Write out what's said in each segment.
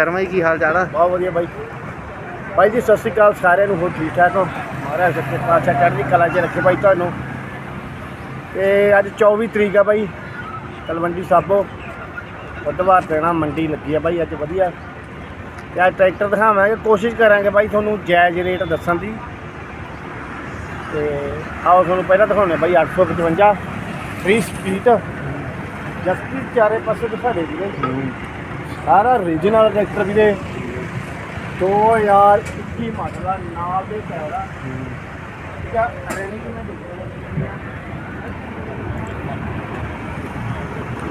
ਸ਼ਰਮਾ ਜੀ, ਕੀ ਹਾਲ ਚਾਲ ਆ? ਬਹੁਤ ਵਧੀਆ ਬਾਈ। ਬਾਈ ਜੀ, ਸਤਿ ਸ਼੍ਰੀ ਅਕਾਲ ਸਾਰਿਆਂ ਨੂੰ, ਹੋਰ ਠੀਕ ਠਾਕ ਹੋ? ਮਹਾਰਾਜ ਸੱਚੇ ਪਾਤਸ਼ਾਹ ਚੜ੍ਹਦੀ ਕਲਾ 'ਚ ਰੱਖੇ ਬਾਈ ਤੁਹਾਨੂੰ। ਤੇ ਅੱਜ 24 ਤਰੀਕ ਆ ਬਾਈ, ਤਲਵੰਡੀ ਸਾਬੋ। ਬੁੱਧਵਾਰ ਦੇਣਾ ਮੰਡੀ ਲੱਗੀ ਆ ਬਾਈ, ਅੱਜ ਵਧੀਆ। ਤੇ ਅੱਜ ਟਰੈਕਟਰ ਦਿਖਾਵਾਂਗੇ, ਕੋਸ਼ਿਸ਼ ਕਰਾਂਗੇ ਬਾਈ ਤੁਹਾਨੂੰ ਜਾਇਜ਼ ਰੇਟ ਦੱਸਣ ਦੀ। ਤੇ ਆਓ ਤੁਹਾਨੂੰ ਪਹਿਲਾਂ ਦਿਖਾਉਣੇ ਬਾਈ 855 ਫ੍ਰੀ ਸਪੀਡ ਜਸਪੀਤ ਚਾਰੇ ਪਾਸੇ ਦਿਖਾ ਦੇ ਵੀਰੇ। ਸਾਰਾ ਰੀਜਨਲ ਟਰੈਕਟਰ ਵੀਰੇ। 2021 ਮਾਡਲ ਆ ਨਾਲ ਦੇ ਆ। ਠੀਕ ਆ ਰੇਨਿੰਗ ਮੈਂ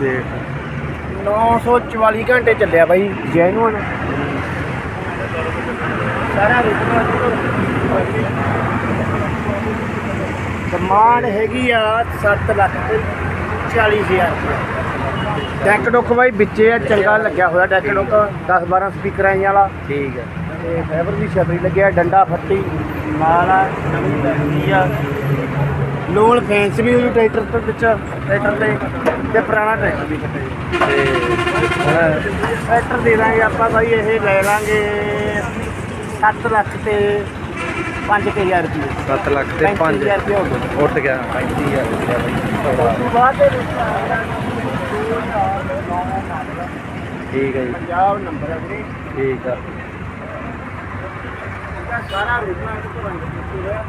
ਦੇਖ। 944 ਘੰਟੇ ਚੱਲਿਆ ਬਾਈ ਜੈਨੂਨ ਸਾਰਾ ਰੀਜਨਲ ਡਿਮਾਂਡ ਹੈਗੀ ਆ 7 ਲੱਖ ਤੇ 40000 ਰੁਪਏ। ਡੈਕ ਡੁੱਕ ਬਾਈ ਵਿੱਚੇ ਆ ਚੰਗਾ ਲੱਗਿਆ ਹੋਇਆ ਡੈਕ ਡੁੱਕ 10 12 ਸਪੀਕਰਾਂ ਵਾਲਾ। ਠੀਕ ਹੈ ਤੇ ਫਾਈਬਰ ਦੀ ਛਤਰੀ ਲੱਗਿਆ ਡੰਡਾ ਫੱਟੀ ਨਾਲ ਆ ਨਵੀਂ ਲੱਗਦੀ ਆ। ਲੋਨ ਫੈਂਸ ਵੀ ਹੋਈ ਟਰੈਕਟਰ ਤੋਂ ਵਿੱਚ ਟਰੈਕਟਰ ਤੇ ਤੇ ਪੁਰਾਣਾ ਟਰੈਕਟਰ ਵੀ ਕੱਟੇ ਤੇ ਟਰੈਕਟਰ ਦੇ ਦਾਂਗੇ ਆਪਾਂ ਬਾਈ ਇਹ ਲੈ ਲਾਂਗੇ 7 ਲੱਖ ਤੇ 5000 ਰੁਪਏ। 7 ਲੱਖ ਤੇ 5 50000 ਰੁਪਏ ਉੱਠ ਗਿਆ 35000 ਰੁਪਇਆ ਬਈ। ਉਸ ਤੋਂ ਬਾਅਦ ਦੇ ਵਿੱਚ ਠੀਕ ਹੈ ਜੀ। ਪੰਜਾਬ ਨੰਬਰ ਹੈ ਵੀਰੇ। ਠੀਕ ਆ। ਇਹਦਾ ਸਾਰਾ ਰਿਜਨਾ ਤੋਂ ਰੰਗ ਕੀਤੀ ਹੋਇਆ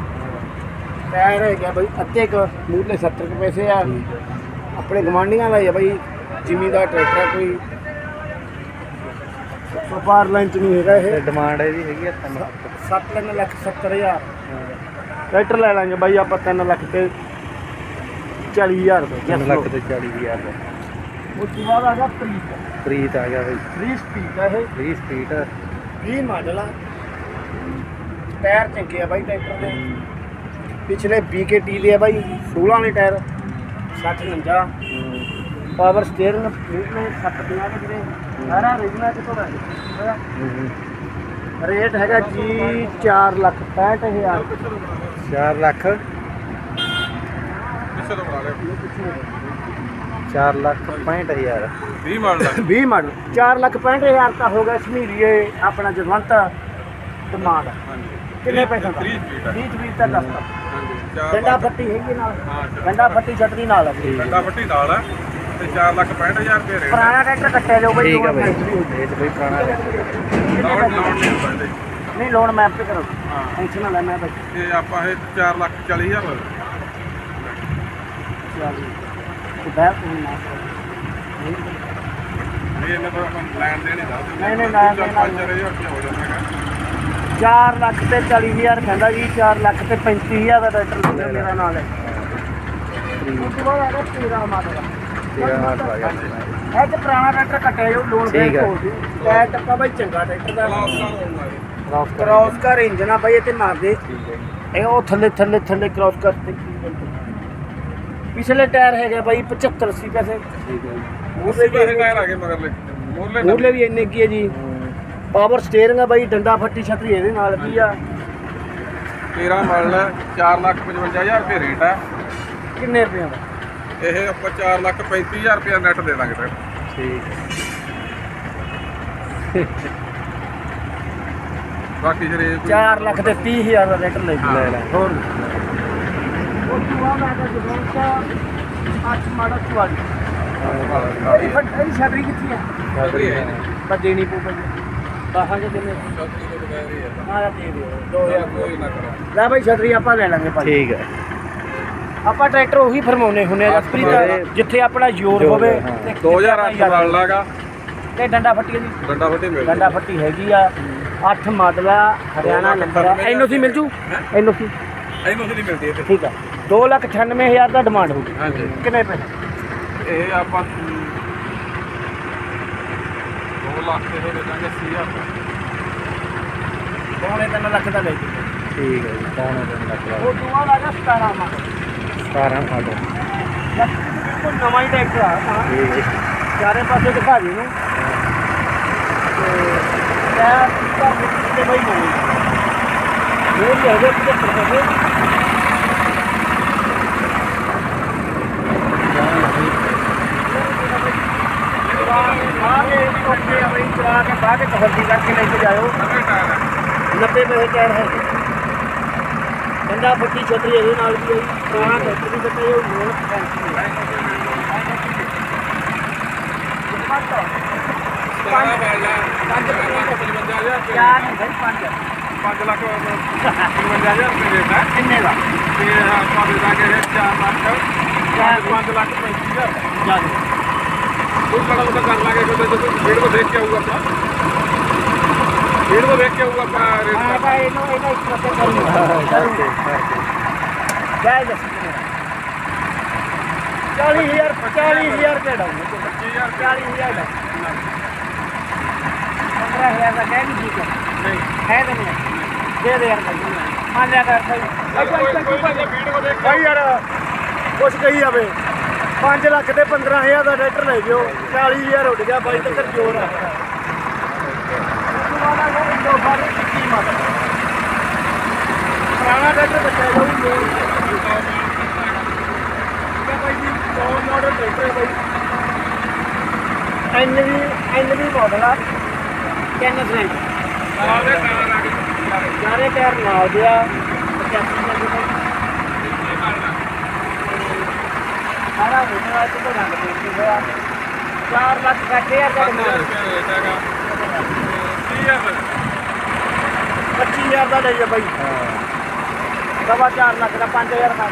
ਟਾਇਰ ਹੈਗਾ ਬਾਈ ਅੱਧੇ ਕ ਮੂਹਰੇ 70 ਕੁ ਪੈਸੇ ਆ। ਆਪਣੇ ਗਵਾਂਢੀਆਂ ਦਾ ਹੀ ਬਾਈ ਜ਼ਿਮੀਦਾਰ ਟਰੈਕਟਰ ਆ ਕੋਈ। ਵਪਾਰ ਲਾਈਨ ਚ ਨਹੀਂ ਹੈਗਾ ਇਹ। ਡਿਮਾਂਡ ਇਹਦੀ ਹੈਗੀ ਆ 3 7 ਲੱਖ 70 ਹਜ਼ਾਰ। ਟਰੈਕਟਰ ਲੈ ਲਾਂਗੇ ਬਾਈ ਆਪਾਂ 3 ਲੱਖ ਤੇ 40000 ਰੁਪਏ 3 ਲੱਖ ਤੇ 40000 ਦਾ ਉਸ ਤੋਂ ਬਾਅਦ ਆ ਗਿਆ ਪ੍ਰੀਤ। ਪ੍ਰੀਤ ਆ ਗਿਆ ਬਈ। ਪ੍ਰੀਤ ਸਪੀਡ ਆ ਇਹ। 30 ਸਪੀਡ 20 ਮਾਡਲ ਆ। ਟਾਇਰ ਚੰਗੇ ਆ ਬਾਈ ਟਰੈਕਟਰ ਦੇ। ਪਿਛਲੇ BKT ਦੇ ਆ ਬਾਈ 16 ਵਾਲੇ ਟਾਇਰ। 60 49 ਪਾਵਰ ਸਟੀਅਰਿੰਗ ਨੇ 750 ਦੇ ਵੀਰੇ ਸਾਰਾ ਰੀਜਨਲ ਦਾ ਹੈ। ਰੇਟ ਹੈਗਾ ਜੀ 4 ਲੱਖ 65000 4 ਲੱਖ। 4 ਲੱਖ 65000 20 ਮਾਡਲ ਆ। 20 ਮਾਡਲ। 4 ਲੱਖ 65000 ਤਾਂ ਹੋ ਗਿਆ ਸਮੀਰੀਏ ਆਪਣਾ ਜਸਵੰਤ ਡਿਮਾਂਡ ਕਿੰਨੇ ਪੈਸੇ ਦਾ? 30 ਸਪੀਡ ਆ। 20 20 ਤਾਂ ਦੱਸਦਾ ਹਾਂਜੀ ਚਾਰ ਡੰਡਾ ਲੱਖ ਫੱਟੀ ਹੈਗੀ ਨਾਲ। ਹਾਂ ਡੰਡਾ ਫੱਟੀ ਛਤਰੀ ਨਾਲ ਹੈ ਡੰਡਾ ਫੱਟੀ ਨਾਲ ਆ ਤੇ 4 ਲੱਖ 65000 ਰੁਪਏ ਰੇਟ ਪੁਰਾਣਾ ਟਰੈਕਟਰ ਕੱਟਿਆ ਜਾਓ ਬਈ ਠੀਕ ਬਈ। ਬਈ ਪੁਰਾਣਾ ਨਹੀਂ ਪੈਂਦੇ ਨਹੀਂ ਲੋਨ ਮੈਂ ਆਪੇ ਕਰਾਂ ਹਾਂ। ਟੈਨਸ਼ਨ ਨਾ ਲੈ ਮੈਂ ਬਈ। ਤੇ ਆਪਾਂ ਇਹ 4 ਲੱਖ 40000 ਚੱਲ ਤੇ ਬੈਠ ਨਾ। ਇਹ ਇਹਨਾਂ ਦਾ ਆਪਾਂ ਲੈਣ ਦੇਣ ਦੱਸ ਨਹੀਂ, ਨਹੀਂ, ਲੈਣ ਦੇਣ ਨਾਲ 5000 ਰੁਪਏ ਹੋ ਜਾਂਦਾ ਹੈਗਾ। 4 ਲੱਖ ਤੇ 40000 ਕਹਿੰਦਾ ਜੀ 4 ਲੱਖ ਤੇ 35000 ਦਾ ਟਰੈਕਟਰ ਲੱਗਿਆ ਮੇਰਾ ਨਾਲ। ਹੈ ਉਸ ਤੋਂ ਬਾਅਦ ਆ ਗਿਆ 13 ਮਾਡਲ। ਦਾ ਤੇਰਾ ਮਾਡਲ ਆ ਗਿਆ। ਇਹ ਤੇ ਪੁਰਾਣਾ ਟਰੈਕਟਰ ਕੱਟਿਆ ਜਾਓ ਲੋਨ ਠੀਕ ਹੈ। ਹੋ ਜੂ ਟਾਇਰ ਟੱਪਾ ਬਈ ਚੰਗਾ ਟਰੈਕਟਰ ਦਾ। ਇਹ ਕ੍ਰਾਸ ਕਰ ਇੰਜਨ ਆ ਬਈ ਇਹ ਤੇ ਮਾਰਦੇ। ਜੀ। ਇਹ ਉਹ ਥੱਲੇ ਥੱਲੇ ਥੱਲੇ ਕ੍ਰਾਸ ਕਰਤੇ ਪਿਛਲੇ ਟਾਇਰ ਹੈਗੇ ਬਾਈ 75 80 ਪੈਸੇ। ਠੀਕ ਹੈ ਜੀ। ਉਸੇ ਪੈਸੇ ਟਾਇਰ ਆ ਗਏ ਮਗਰਲੇ। ਮੋਰਲੇ ਮੂਰਲੇ ਵੀ ਇੰਨੇ ਕੀ ਹੈ ਜੀ? ਪਾਵਰ ਸਟੀਅਰਿੰਗ ਆ ਬਾਈ ਡੰਡਾ ਫੱਟੀ ਛਤਰੀ ਇਹਦੇ ਨਾਲ ਕੀ ਆ? 13 ਮਾਡਲ ਹੈ 4 ਲੱਖ 55000 ਰੁਪਏ ਰੇਟ ਆ। ਕਿੰਨੇ ਰੁਪਏ ਦਾ ਇਹ ਆਪਾਂ 4 ਲੱਖ 35000 ਰੁਪਏ ਨੈਟ ਦੇ ਦਾਂਗੇ ਟਰੈਕਟਰ ਠੀਕ ਬਾਕੀ ਜਿਹੜੇ ਕੋਈ 4 ਲੱਖ ਤੇ 30000 ਦਾ ਰੇਟ ਲੈ ਲੈ। ਹੋਰ? ਉਹ ਤੋਂ ਬਾਅਦ ਆ ਗਿਆ ਜਗੋਂਸਾ 8 ਮਾਡਲ 44 ਇਹਦੀ ਫੱਟ- ਇਹਦੀ ਛਤਰੀ ਕਿੱਥੇ ਆ ਛਤਰੀ ਹੈ। ਬਸ ਦੇਣੀ ਪਊ ਭਾਈ ਬਾਹਾਂ ਜੇ ਦਿਨੇ ਆ ਦੇ ਦਿਓ 2000 ਕੋਈ ਨਾ ਕਰੋ ਲੈ ਭਾਈ ਛਤਰੀ ਆਪਾਂ ਲੈ ਲਾਂਗੇ ਭਾਈ ਠੀਕ ਹੈ ਆਪਾਂ ਟਰੈਕਟਰ ਉਹੀ ਫਰਮਾਉਨੇ ਹੁੰਨੇ ਆ ਜਸਪ੍ਰੀਤ ਜਿਹੜੇ ਜਿੱਥੇ ਆਪਣਾ ਜ਼ੋਰ ਜ਼ੋਰ ਹੋਵੇ ਹਾਂ। ਤੇ 2008 ਮਾਡਲ ਹੈਗਾ ਤੇ ਡੰਡਾ ਫੱਟੀ ਦੀ ਡੰਡਾ ਫੱਟੀ ਮਿਲ ਡੰਡਾ ਫੱਟੀ ਹੈਗੀ ਆ। 8 ਮਾਡਲ ਆ ਹਰਿਆਣਾ ਨੰਬਰ ਆ ਐਨਓਸੀ ਮਿਲ ਜੂ? ਐਨਓਸੀ। ਇਹਨੂੰ ਨਹੀਂ ਮਿਲਦੀ ਇਹ ਠੀਕ ਆ। 298000 ਦਾ ਡਿਮਾਂਡ ਹੋਊਗੀ ਹਾਂਜੀ। ਕਿੰਨੇ ਪੈਸੇ? ਇਹ ਆਪਾਂ 2 ਲੱਖ ਦੇ ਦੇ ਦਾਂਗੇ 80000 ਪੌਣੇ 3 ਲੱਖ ਦਾ ਲੈ ਜੀ ਠੀਕ ਹੈ ਜੀ ਪੌਣੇ ਤਿੰਨ ਲੱਖ ਦਾ। ਉਹ ਦੁਆ ਲਾ ਗਿਆ 17 ਮਾਡਲ 17 ਮਾਡਲ ਬਿਲਕੁਲ ਨਵਾਂ ਹੀ ਟਰੈਕਟਰ ਆ ਠੀਕ ਹੈ। ਚਾਰੇ ਪਾਸੇ ਦਿਖਾ ਦੇ ਨੂੰ ਤੇ ਟਾਇਰ ਤਾਂ ਬਈ ਹੋਈ ਇਹ ਹੈਗੇ 75 ਪੈਸੇ ਹਾਂ ਆਗੇ ਓਕੇ ਆ ਬਈ ਚਲਾ ਕੇ ਬਾਅਦ ਵਿੱਚ ਤਸੱਲੀ ਕਰਕੇ ਲੈ ਕੇ ਜਾਇਓ। ਨਵੇਂ ਟਾਇਰ ਹੈ 90 ਪੈਸੇ ਟਾਇਰ ਹੈ। ਬੰਦਾ ਫੱਟੀ ਛਤਰੀ ਇਹਦੇ ਨਾਲ ਵੀ ਹੈ ਪੁਰਾਣਾ ਟਰੈਕਟਰ ਵੀ ਕੱਟਿਆ ਜੋ ਲੋਨ ਫੈਂਸੀ ਹੈ। ਚਾਰਾ ਵਾਲਾ 5 ਲੱਖ 55000 ਰੁਪਏ। ਚਾਰ ਨਹੀਂ ਭਾਈ ਪੰਜ। 5 ਲੱਖ 55000 ਰੁਪਏ ਰੇਟ ਹੈ ਕਿੰਨੇ ਦਾ? ਤੇ ਆਪਾਂ ਦੇ ਦਾਂਗੇ ਇਹ 4 ਲੱਖ। 5 ਲੱਖ 35000 ਜਾ ਉਹ ਕੜਾ ਉਹ ਕਰ ਲਾਂਗੇ ਜਦੋਂ ਜਦੋਂ ਵੀਡੀਓ ਦੇਖ ਕੇ ਆਊਗਾ ਆਪਾਂ। ਵੀਡੀਓ ਦੇਖ ਕੇ ਆਊਗਾ ਆਪਾਂ ਹਾਂ ਤਾਂ ਇਹਨੂੰ ਇਹਦਾ ਇੱਕ ਪੱਤੇ ਕਰੂੰਗਾ ਜਾਇ ਦੱਸ 40000 40000 ਰੁਪਏ ਡਾਊਨ 25000 40000 ਦਾ। 15000 ਦਾ ਕਹਿ ਨਹੀਂ ਠੀਕ ਹੈ ਨਹੀਂ। ਹੈ ਤਾਂ ਨਹੀਂ। ਦੇ ਦੇ ਯਾਰ ਭਾਈ। ਮੰਨ ਲਿਆ ਕਰ ਭਾਈ ਕੋਈ ਕੋਈ ਨਾ ਵੀਡੀਓ ਦੇਖ ਕੇ ਭਾਈ ਯਾਰ ਕੁਛ ਕਹੀ ਜਾਵੇ। 5 ਲੱਖ ਤੇ 15000 ਦਾ ਟਰੈਕਟਰ ਲੈ ਜਿਓ 40000 ਉੱਡ ਗਿਆ ਬਾਈ ਤੱਕ ਜੋਰ ਆ। ਪੁਰਾਣਾ ਟਰੈਕਟਰ ਬੱਚਾ ਜੋਰ ਜੀ ਮਾਡਲ ਟਰੈਕਟਰ ਹੈ ਮਾਡਲ ਆ। ਕਿੰਨੇ ਸਲੈਂਡ ਨਾਲ ਦੇ ਟਾਇਰ ਆ ਗਏ ਸਾਰੇ ਟਾਇਰ ਨਾਲ ਦੇ ਆ। 85 ਦਾ ਜਿਹੜਾ ਸਾਰਾ ਹੋਣਾ ਤੇ ਕੋਈ ਰੰਗ ਦੇ ਹੋਇਆ। 4 ਲੱਖ ਕੱਟੇ ਆ ਤੁਹਾਡੇ ਨਾਲ 25000 ਦਾ। ਲੈ ਜਾ ਬਾਈ। ਸਵਾ 4 ਲੱਖ ਦਾ 5000 ਦਾ।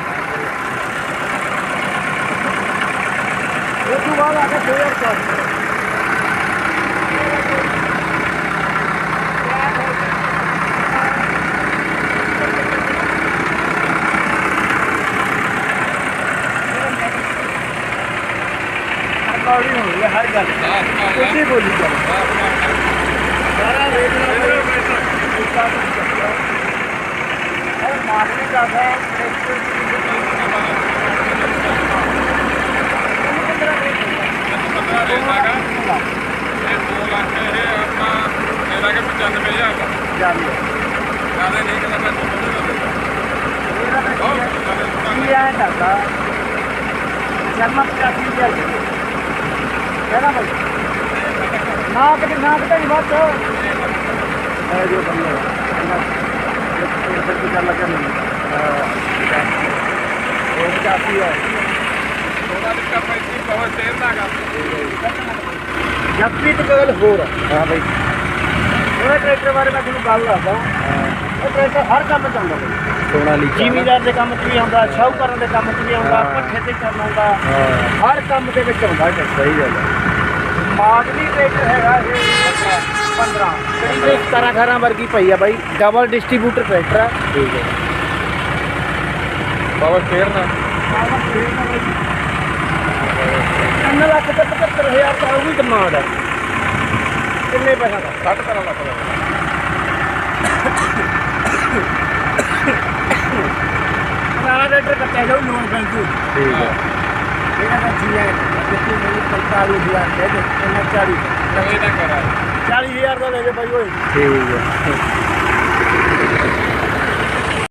ਉਹ ਤੋਂ ਬਾਅਦ ਆ ਗਿਆ 2004 ਰਿਕਾਰਡਿੰਗ ਹੋ ਰਹੀ ਹੈ ਹਰ ਗੱਲ ਉੱਚੀ ਬੋਲੀ ਚੱਲ ਸਾਰਾ ਰੇਟ ਨਾਲ ਉੱਚਾ ਚੱਲਦਾ ਹੈ ਮਾਰਕੀਟ ਨਾ ਕਿਤੇ ਨਾ ਕਿਤੇ ਨਹੀਂ ਬਾਤ ਹੈ ਜੋ ਬੰਦਾ ਇਹ ਫਿਰ ਕੀ ਕਰ ਲੱਗਾ ਨਹੀਂ ਉਹ ਪਚਾਸੀ ਹੈ ਜੱਪੀ ਤੇ ਗੱਲ ਹੋਰ। ਹਾਂ ਬਈ। ਉਹ ਟਰੈਕਟਰ ਬਾਰੇ ਮੈਂ ਤੁਹਾਨੂੰ ਗੱਲ ਦੱਸਦਾ। ਉਹ ਟਰੈਕਟਰ ਹਰ ਕੰਮ ਚ ਆਉਂਦਾ ਬਾਈ। ਸੋਨਾ ਲੀ ਜ਼ਿਮੀਦਾਰ ਦੇ ਕੰਮ 'ਚ ਵੀ ਆਉਂਦਾ ਸ਼ਾਹੂਕਾਰਾਂ ਦੇ ਕੰਮ 'ਚ ਵੀ ਆਉਂਦਾ। ਪੱਠੇ ਤੇ ਕਰਨ ਆਉਂਦਾ। ਹਰ ਕੰਮ ਦੇ ਵਿੱਚ ਆਉਂਦਾ ਸਹੀ ਗੱਲ ਹੈ ਮਾਡਲੀ ਟਰੈਕਟਰ ਹੈਗਾ ਇਹ 15 ਜਿਹੜੀ 17 18 ਵਰਗੀ ਪਈ ਆ ਬਾਈ। ਡਬਲ ਡਿਸਟ੍ਰੀਬਿਊਟਰ ਟਰੈਕਟਰ ਆ। ਠੀਕ ਹੈ। ਬਾਬਾ ਫੇਰ ਨਾ। 3 ਲੱਖ ਤੇ 75000 ਦਾ ਉਹ ਵੀ ਡਿਮਾਂਡ ਹੈ ਕਿੰਨੇ ਪੈਸਾ ਦਾ? 60 ਕਰਨ ਲੱਗ ਪਿਆ ਪੁਰਾਣਾ ਟਰੈਕਟਰ ਕੱਟਿਆ ਜਾਊ ਲੋਨ ਬੈਂਕੂ ਠੀਕ ਹੈ। ਇਹਦਾ ਤਾਂ ਜੀ ਹੈ ਜਿੱਥੇ ਮੈਨੂੰ 45000 ਦੇ ਦੇ ਇਹਨਾਂ 40 ਇਹ ਨਾ ਕਰਾ 40000 ਦਾ ਲੈ ਕੇ ਭਾਈ ਓਏ। ਠੀਕ ਹੈ।